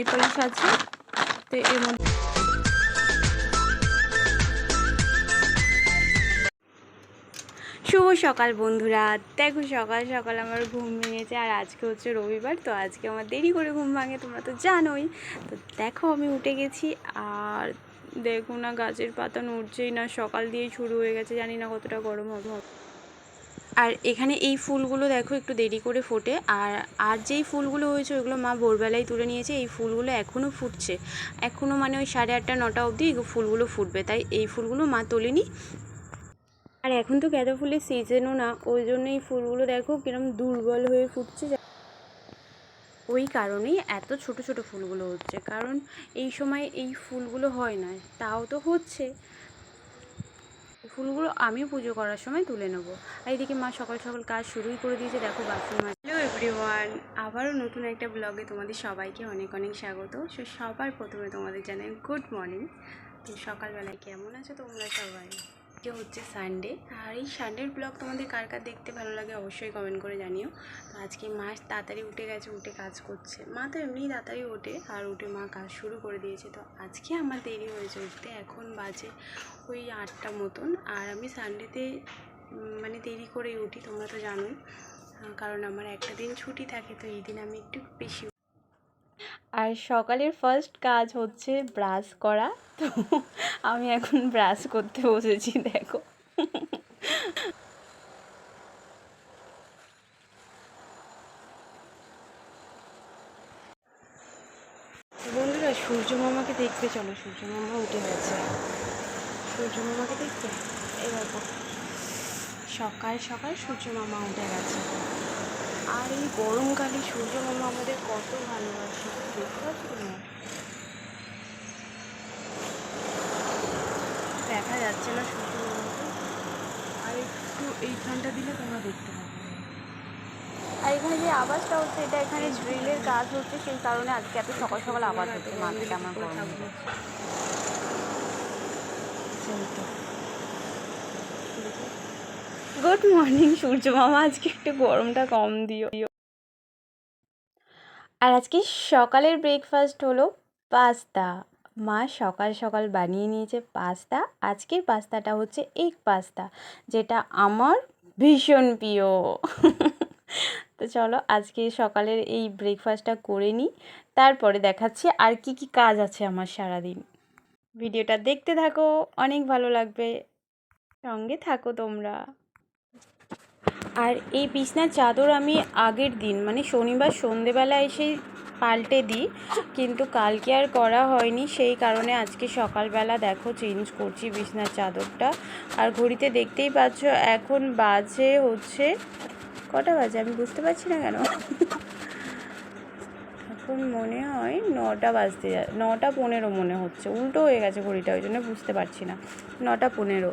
Nail polish আছে। তো এর শুভ সকাল বন্ধুরা। দেখো সকাল সকাল আমার ঘুম ভেঙেছে আর আজকে হচ্ছে রবিবার, তো আজকে আমার দেরি করে ঘুম ভাঙে, তোমরা তো জানোই। তো দেখো আমি উঠে গেছি আর দেখো না গাছের পাতা নড়ছেই না, সকাল দিয়েই শুরু হয়ে গেছে, জানি না কতটা গরম হবে। আর এখানে এই ফুলগুলো দেখো একটু দেরি করে ফোটে। আর আর যেই ফুলগুলো হয়েছে ওইগুলো মা ভোরবেলায় তুলে নিয়েছে। এই ফুলগুলো এখনও ফুটছে। এখনও মানে ওই সাড়ে আটটা, নটা অবধি ফুলগুলো ফুটবে। তাই এই ফুলগুলো মা তোলেনি। আর এখন তো গাঁদা ফুলের সিজনও না। ওই জন্য এই ফুলগুলো দেখো কিরম দুর্বল হয়ে ফুটছে। ওই কারণেই এত ছোট ছোট ফুলগুলো হচ্ছে। কারণ এই সময় এই ফুলগুলো হয় না। তাও তো হচ্ছে। ফুলগুলো আমি পুজো করার সময় তুলে নেব। আর এদিকে মা সকাল সকাল কাজ শুরুই করে দিয়েছে, দেখো বাথরুম হ্যালো এভরিওয়ান আবারও নতুন একটা ব্লগে তোমাদের সবাইকে অনেক অনেক স্বাগত। সো সবার প্রথমে তোমাদের জানাই গুড মর্নিং তো সকালবেলায় কেমন আছো তোমরা সবাই? আজকে হচ্ছে সানডে আর এই সানডের ব্লগ তোমাদের কার কার দেখতে ভালো লাগে অবশ্যই কমেন্ট করে জানিও। তো আজকে মা তাড়াতাড়ি উঠে গেছে, উঠে কাজ করছে। মা তো এমনিই তাড়াতাড়ি ওঠে আর উঠে মা কাজ শুরু করে দিয়েছে। তো আজকে আমার দেরি হয়েছে উঠতে, এখন বাজে ওই আটটা মতন। আর আমি সানডেতে মানে দেরি করেই উঠি, তোমরা তো জানোই। কারণ আমার একটা দিন ছুটি থাকে, তো এই দিন আমি একটু বেশি আর সকালের ফার্স্ট কাজ হচ্ছে ব্রাশ করা। তো আমি এখন ব্রাশ করতে বসেছি, দেখো। বন্ধুরা, সূর্য মামাকে দেখতে চলো। সূর্য মামা উঠে গেছে। সূর্য মামাকে দেখতে? এই সকাল সকাল সূর্য মামা উঠে গেছে। আর এই গরমকালে সূর্য মামা আমাদের কত ভালোবাসে দেখতে পাচ্ছ? দেখা যাচ্ছে না সূর্য মামাকে আর একটু এইখানটা দিলে তোমরা দেখতে পাবে আর এখানে যে আওয়াজটা হচ্ছে এটা এখানে ড্রিলের কাজ হচ্ছে সেই কারণে আজকে এত সকাল সকাল আওয়াজ হচ্ছে মাঝে আমার গরম। গুড মর্নিং সূর্য মামা। আজকে একটু গরমটা কম দিও। আর আজকে সকালের ব্রেকফাস্ট হলো পাস্তা। মা সকাল সকাল বানিয়ে নিয়েছে পাস্তা। আজকের পাস্তাটা হচ্ছে এগ পাস্তা, যেটা আমার ভীষণ প্রিয়। তো চলো, আজকে সকালের এই ব্রেকফাস্টটা করে নিই তারপরে দেখাচ্ছি আর কি কি কাজ আছে আমার সারাদিন। ভিডিওটা দেখতে থাকো, অনেক ভালো লাগবে। সঙ্গে থাকো তোমরা। আর এই বিছনার চাদর আমি আগের দিন মানে শনিবার সন্ধেবেলা এসে পাল্টে দিই, কিন্তু কালকে আর করা হয়নি। সেই কারণে আজকে সকালবেলা দেখো চেঞ্জ করছি বিছনার চাদরটা। আর ঘড়িতে দেখতেই পাচ্ছ এখন বাজে হচ্ছে কটা বাজে? আমি বুঝতে পারছি না কেন? এখন মনে হয় নটা বাজতে যা, নটা পনেরো মনে হচ্ছে। উল্টো হয়ে গেছে ঘড়িটা, ওই জন্য বুঝতে পারছি না। নটা পনেরো।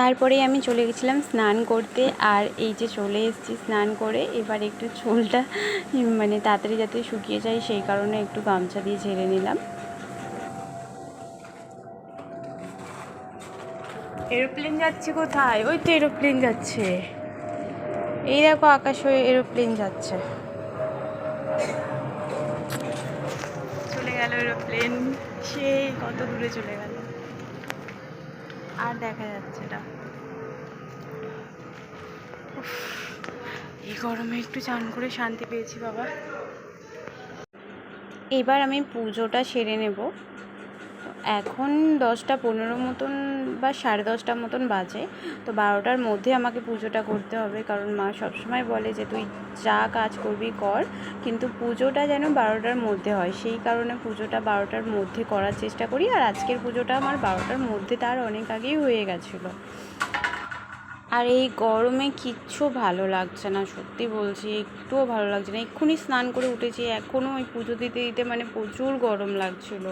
তারপরে আমি চলে গেছিলাম স্নান করতে আর এই যে চলে এসেছি স্নান করে, এবার একটু চুলটা মানে তাড়াতাড়ি যাতে শুকিয়ে যায় সেই কারণে একটু গামছা দিয়ে ঝেড়ে নিলাম। এরোপ্লেন যাচ্ছে কোথায়? ওই তো এরোপ্লেন যাচ্ছে। এই দেখো আকাশ হয়ে এরোপ্লেন যাচ্ছে। চলে গেল এরোপ্লেন। সেই কত দূরে চলে গেল। আর দেখা যাচ্ছে না। এই গরমে একটু চান করে শান্তি পেয়েছি বাবা। এবার আমি পুজোটা সেরে নেব। এখন দশটা পনেরো মতন বা সাড়ে দশটা মতন বাজে, তো বারোটার মধ্যে আমাকে পুজোটা করতে হবে, কারণ মা সবসময় বলে যে তুই যা কাজ করবি কর, কিন্তু পুজোটা যেন বারোটার মধ্যে হয়। সেই কারণে পুজোটা বারোটার মধ্যে করার চেষ্টা করি, আর আজকের পুজোটা আমার বারোটার মধ্যে, তার অনেক আগেই হয়ে গেছিল। আর এই গরমে কিচ্ছু ভালো লাগছে না, সত্যি বলছি, একটুও ভালো লাগছে না। এক্ষুনি স্নান করে উঠেছি এখনও ওই পুজো দিতে দিতে মানে প্রচুর গরম লাগছিল।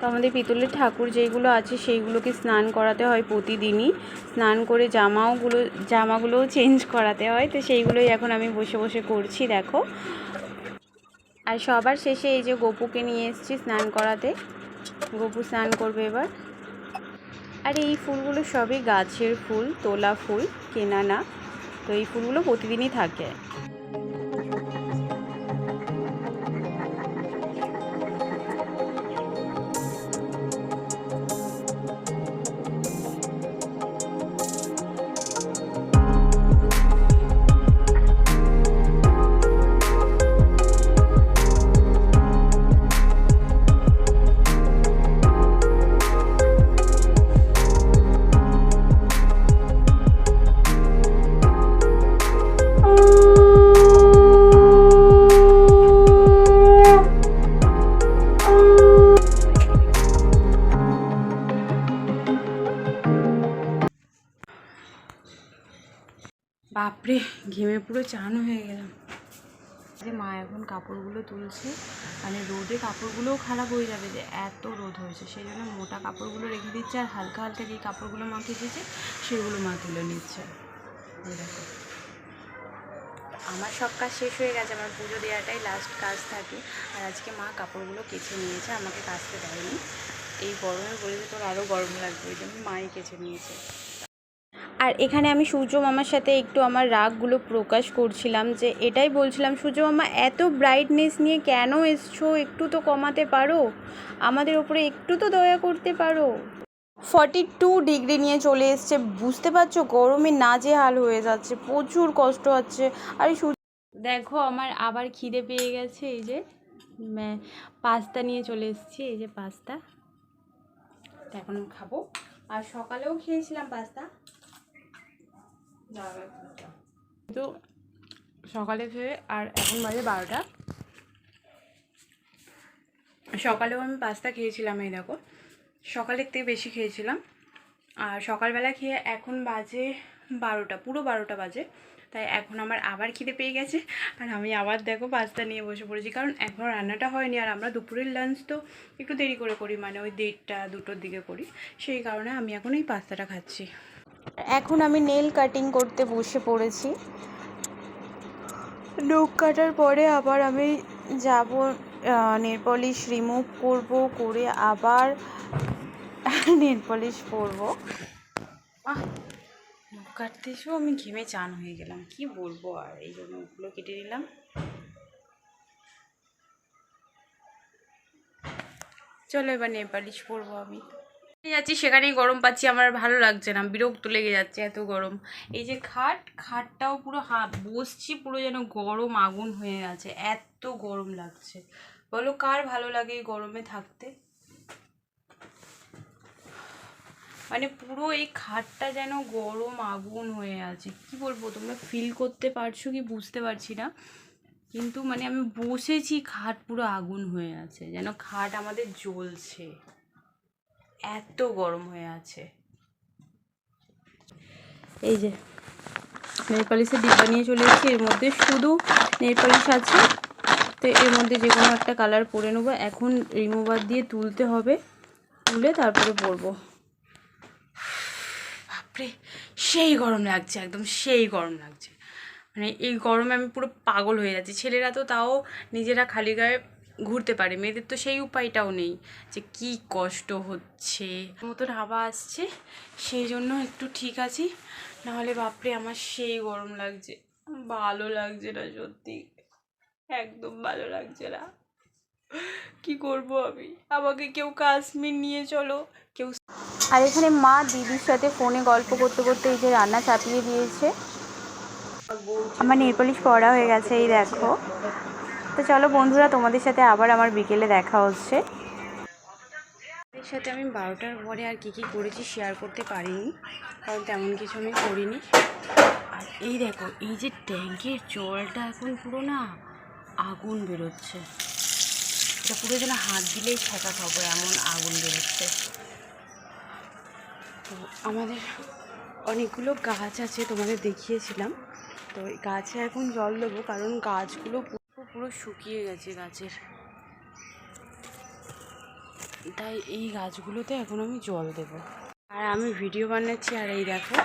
তো আমাদের পিতলের ঠাকুর যেগুলো আছে সেইগুলোকে স্নান করাতে হয় প্রতিদিনই। স্নান করে জামাওগুলো জামাগুলোও চেঞ্জ করাতে হয়। তো সেইগুলোই এখন আমি বসে বসে করছি, দেখো। আর সবার শেষে এই যে গপুকে নিয়ে এসেছি স্নান করাতে। গপু স্নান করবে এবার। আর এই ফুলগুলো সবই গাছের ফুল, তোলা ফুল, কেনা না। তো এই ফুলগুলো প্রতিদিনই থাকে। বাপরে ঘেমে পুরো চান হয়ে গেলাম। যে মা এখন কাপড়গুলো তুলছে মানে রোদে কাপড়গুলোও খারাপ হয়ে যাবে যে এত রোদ হয়েছে সেই জন্য মোটা কাপড়গুলো রেখে দিচ্ছে আর হালকা হালকা যে কাপড়গুলো মা কেটেছে সেগুলো মা তুলে নিচ্ছে। দেখো। আমার সব কাজ শেষ হয়ে গেছে আমার পুজো দেওয়াটাই লাস্ট কাজ থাকে। আর আজকে মা কাপড়গুলো কেচে নিয়েছে আমাকে কাচতে দেয়নি। এই গরমে বলেছে তোর আরও গরম লাগবে ওই জন্য মাই কেচে নিয়েছে। আর এখানে আমি সূর্য মামার সাথে একটু আমার রাগগুলো প্রকাশ করছিলাম যে এটাই বলছিলাম, সূর্য মামা, এত ব্রাইটনেস নিয়ে কেন এসছো? একটু তো কমাতে পারো। আমাদের ওপরে একটু তো দয়া করতে পারো। ফর্টি টু ডিগ্রি নিয়ে চলে এসছে। বুঝতে পারছ? গরমে নাজেহাল হয়ে যাচ্ছে। প্রচুর কষ্ট হচ্ছে। আর দেখো, আমার আবার খিদে পেয়ে গেছে। এই যে পাস্তা নিয়ে চলে এসেছি। এই যে পাস্তা। এখন খাব। আর সকালেও খেয়েছিলাম পাস্তা। তো সকালে খেয়ে আর এখন বাজে বারোটা। সকালেও আমি পাস্তা খেয়েছিলাম, এই দেখো। সকালের থেকে বেশি খেয়েছিলাম। আর সকালবেলা খেয়ে এখন বাজে বারোটা, পুরো বারোটা বাজে। তাই এখন আমার আবার খিদে পেয়ে গেছে। আর আমি আবার দেখো পাস্তা নিয়ে বসে পড়েছি। কারণ এখনও রান্নাটা হয়নি। আর আমরা দুপুরের লাঞ্চ তো একটু দেরি করে করি। মানে ওই দেড়টা, দুটোর দিকে করি। সেই কারণে আমি এখন এই পাস্তাটা খাচ্ছি। এখন আমি নেল কাটিং করতে বসে পড়েছি। নখ কাটার পরে আবার আমি যাব নেল পলিশ রিমুভ করব, করে আবার নেল পলিশ পরবো নখ কাটতে এসেও আমি ঘেমে চান হয়ে গেলাম। কি বলব আর, এই জন্য ওগুলো কেটে নিলাম। চলো এবার নেল পালিশ পরবো আমি। যাচ্ছি, সেখানেই গরম পাচ্ছি, আমার ভালো লাগছে না, বিরক্ত লেগে যাচ্ছে এত গরম। এই যে খাট, খাটটাও পুরো হা, বসছি পুরো যেন গরম আগুন হয়ে গেছে এত গরম লাগছে। বলো, কার ভালো লাগে এই গরমে থাকতে? মানে পুরো এই খাটটা যেন গরম আগুন হয়ে আছে, কি বলব, তোমরা ফিল করতে পারছ কি বুঝতে পারছি না। কিন্তু মানে আমি বসেছি, খাট পুরো আগুন হয়ে আছে, যেন খাট আমাদের জ্বলছে। এত গরম হয়ে আছে। এই যে নেল পালিশের ডিব্বা নিয়ে চলে এসেছি। এর মধ্যে শুধু নেল পালিশ আছে। তো এর মধ্যে যে কোনো একটা কালার পরে নেব। এখন রিমুভার দিয়ে তুলতে হবে। তুলে তারপরে পরবো। বাপরে সেই গরম লাগছে একদম সেই গরম লাগছে। মানে এই গরমে আমি পুরো পাগল হয়ে যাচ্ছি। ছেলেরা তো তাও নিজেরা খালি গায়ে ঘুরতে পারে। মেয়েদের তো সেই উপায়টাও নেই যে কি কষ্ট হচ্ছে। মতন হাওয়া আসছে, সেই জন্য একটু ঠিক আছি। নাহলে বাপরে আমার সেই গরম লাগছে। ভালো লাগছে না সত্যি। একদম ভালো লাগছে না। কি করব আমি? আমাকে কেউ কাশ্মীর নিয়ে চলো। কেউ আর এখানে মা দিদির সাথে ফোনে গল্প করতে করতে এই যে রান্না চাপিয়ে দিয়েছে। আমার নেলপলিশ পড়া হয়ে গেছে, এই দেখো। তো চলো বন্ধুরা, তোমাদের সাথে আবার আমার বিকেলে দেখা হচ্ছে। সাথে আমি বারোটার পরে আর কি কি করেছি শেয়ার করতে পারিনি, কারণ তেমন কিছু আমি করিনি। আর এই দেখো, এই যে ট্যাঙ্কের জলটা এখন পুরো না আগুন বেরোচ্ছে। এটা পুরো যেন হাত দিলেই ঠেকা খাব এমন আগুন বেরোচ্ছে। তো আমাদের অনেকগুলো গাছ আছে, তোমাদের দেখিয়েছিলাম। তো গাছে এখন জল দেবো, কারণ গাছগুলো পুরো শুকিয়ে গেছে গাছের। তাই এই গাছগুলোতে এখন আমি জল দেব। আর আমি ভিডিও বানাচ্ছি, আর এই দেখো,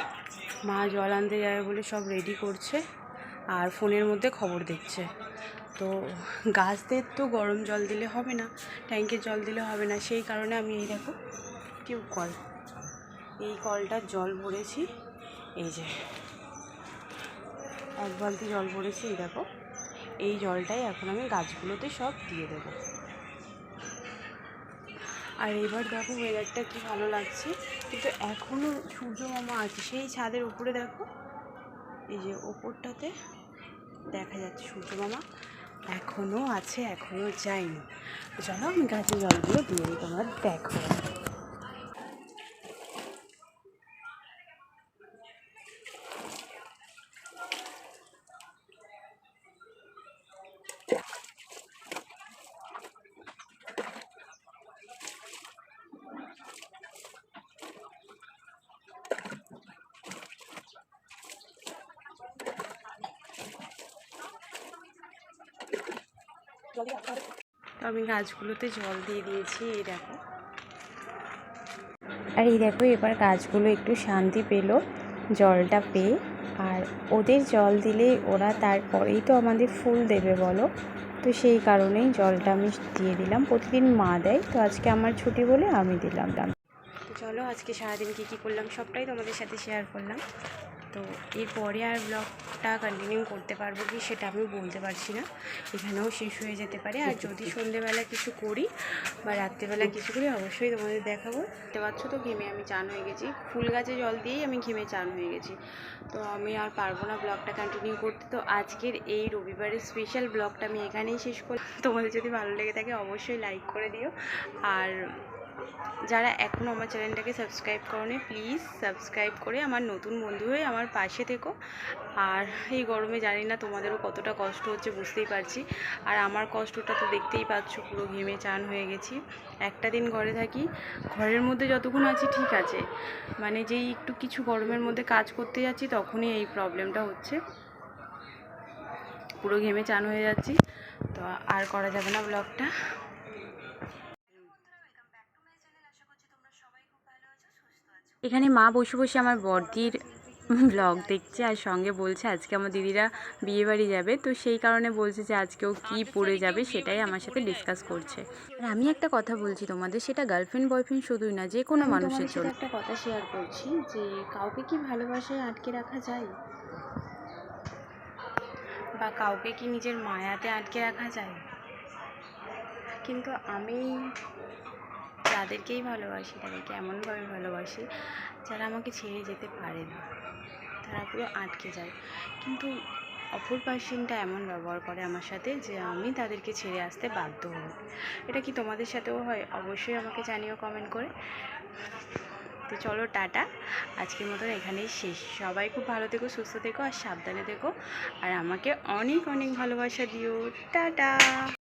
মা জল আনতে যাবে বলে সব রেডি করছে, আর ফোনের মধ্যে খবর দেখছে। তো গাছদের তো গরম জল দিলে হবে না ট্যাঙ্কের জল দিলে হবে না, সেই কারণে আমি এই দেখো টিউব কল, এই কলটার জল ভরেছি, এই যে, এক বালতি জল ভরেছি, এই দেখো। এই জলটাই এখন আমি গাছগুলোতে সব দিয়ে দেবো। আর এবার দেখো ওয়েদারটা কি ভালো লাগছে। কিন্তু এখনও সূর্য মামা আছে, সেই ছাদের উপরে দেখো। এই যে ওপরটাতে দেখা যাচ্ছে সূর্য মামা এখনও আছে এখনও যায়নি। চলো আমি গাছে জলগুলো দিয়ে তোমরা দেখো। তো আমি গাছগুলোতে জল দিয়ে দিয়েছি এই দেখো। আর এই দেখো এবার গাছগুলো একটু শান্তি পেল জলটা পেয়ে। আর ওদের জল দিলে ওরা তারপরেই তো আমাদের ফুল দেবে বলো? তো সেই কারণেই জলটা আমি দিয়ে দিলাম। প্রতিদিন মা দেয় তো আজকে আমার ছুটি বলে আমি দিলাম দাম। তো চলো আজকে সারাদিন কী কী করলাম সবটাই তোমাদের সাথে শেয়ার করলাম। তো এরপরে আর ব্লগটা কন্টিনিউ করতে পারব কি সেটা আমি বলতে পারছি না। এখানেও শেষ হয়ে যেতে পারে। আর যদি সন্ধেবেলা কিছু করি বা রাত্রেবেলা কিছু করি, অবশ্যই তোমাদের দেখাবো। দেখতে পাচ্ছ তো, ঘেমে আমি চান হয়ে গেছি। ফুল গাছে জল দিয়েই আমি ঘেমে চান হয়ে গেছি। তো আমি আর পারব না ব্লগটা কন্টিনিউ করতে। তো আজকের এই রবিবারের স্পেশাল ব্লগটা আমি এখানেই শেষ করি তোমাদের যদি ভালো লেগে থাকে, অবশ্যই লাইক করে দিও। আর যারা এখনও আমার চ্যানেলটাকে সাবস্ক্রাইব করনি, প্লিজ সাবস্ক্রাইব করে আমার নতুন বন্ধু হয়ে আমার পাশে থেকো। আর এই গরমে জানি না তোমাদেরও কতটা কষ্ট হচ্ছে, বুঝতেই পারছি। আর আমার কষ্টটা তো দেখতেই পাচ্ছ, পুরো ঘেমে চান হয়ে গেছি। একটা দিন ঘরে থাকি, ঘরের মধ্যে যতক্ষণ আছি ঠিক আছে। মানে যেই একটু কিছু গরমের মধ্যে কাজ করতে যাচ্ছি, তখনই এই প্রবলেমটা হচ্ছে। পুরো ঘেমে চান হয়ে যাচ্ছি। তো আর করা যাবে না ব্লগটা। এখানে মা বসে বসে আমার বড়দির ব্লগ দেখছে আর সঙ্গে বলছে আজকে আমার দিদিরা বিয়ে বাড়ি যাবে। তো সেই কারণে বলছে যে আজকেও কি পড়ে যাবে সেটাই আমার সাথে ডিসকাস করছে। আর আমি একটা কথা বলছি তোমাদের সেটা গার্লফ্রেন্ড বয়ফ্রেন্ড শুধুই না যে কোনো মানুষের জন্য। একটা কথা শেয়ার করছি যে কাউকে কি ভালোবাসায় আটকে রাখা যায়? বা কাউকে কি নিজের মায়াতে আটকে রাখা যায়? কিন্তু আমি যাদেরকেই ভালোবাসি, তাদেরকে এমনভাবে ভালোবাসি যারা আমাকে ছেড়ে যেতে পারে না। তারা পুরো আটকে যায়। কিন্তু অপর পার্সনটা এমন ব্যবহার করে আমার সাথে যে আমি তাদেরকে ছেড়ে আসতে বাধ্য হই এটা কি তোমাদের সাথেও হয়? অবশ্যই আমাকে জানিও কমেন্ট করে। তো চলো টাটা। আজকের মতন এখানেই শেষ। সবাই খুব ভালো থেকো, সুস্থ থেকো আর সাবধানে থেকো। আর আমাকে অনেক অনেক ভালোবাসা দিও। টাটা!